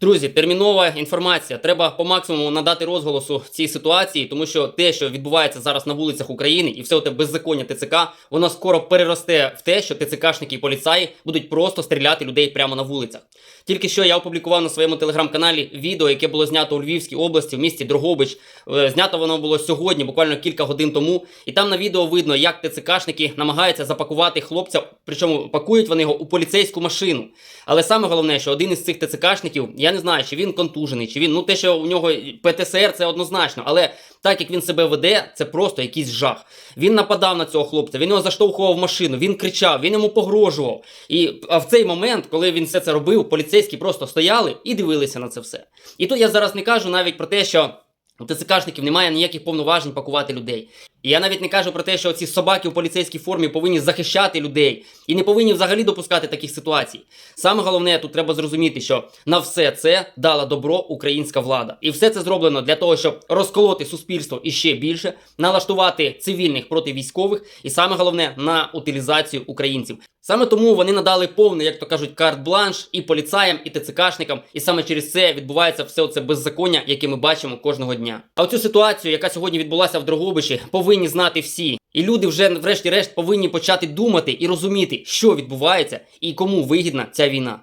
Друзі, термінова інформація. Треба по максимуму надати розголосу цій ситуації, тому що те, що відбувається зараз на вулицях України, і все те беззаконня ТЦК, воно скоро переросте в те, що ТЦКшники і поліцаї будуть просто стріляти людей прямо на вулицях. Тільки що я опублікував на своєму телеграм-каналі відео, яке було знято у Львівській області, в місті Дрогобич. Е, Знято воно було сьогодні, буквально кілька годин тому. І там на відео видно, як ТЦКшники намагаються запакувати хлопця, причому пакують вони його у поліцейську машину. Але саме головне, що один із цих ТЦКшників, я не знаю, чи він контужений, чи він, ну те, що у нього ПТСР, це однозначно, але так як він себе веде, це просто якийсь жах. Він нападав на цього хлопця, він його заштовхував в машину, він кричав, він йому погрожував. І в цей момент, коли він все це робив, поліцейські просто стояли і дивилися на це все. І тут я зараз не кажу навіть про те, що. У ТЦКшників немає ніяких повноважень пакувати людей. І я навіть не кажу про те, що ці собаки у поліцейській формі повинні захищати людей і не повинні взагалі допускати таких ситуацій. Саме головне, тут треба зрозуміти, що на все це дала добро українська влада. І все це зроблено для того, щоб розколоти суспільство іще більше, налаштувати цивільних проти військових, і саме головне на утилізацію українців. Саме тому вони надали повний, як то кажуть, карт-бланш і поліцаям, і ТЦКшникам, і саме через це відбувається все це беззаконня, яке ми бачимо кожного дня. А оцю ситуацію, яка сьогодні відбулася в Дрогобичі, повинні знати всі. І люди вже, врешті-решт, повинні почати думати і розуміти, що відбувається і кому вигідна ця війна.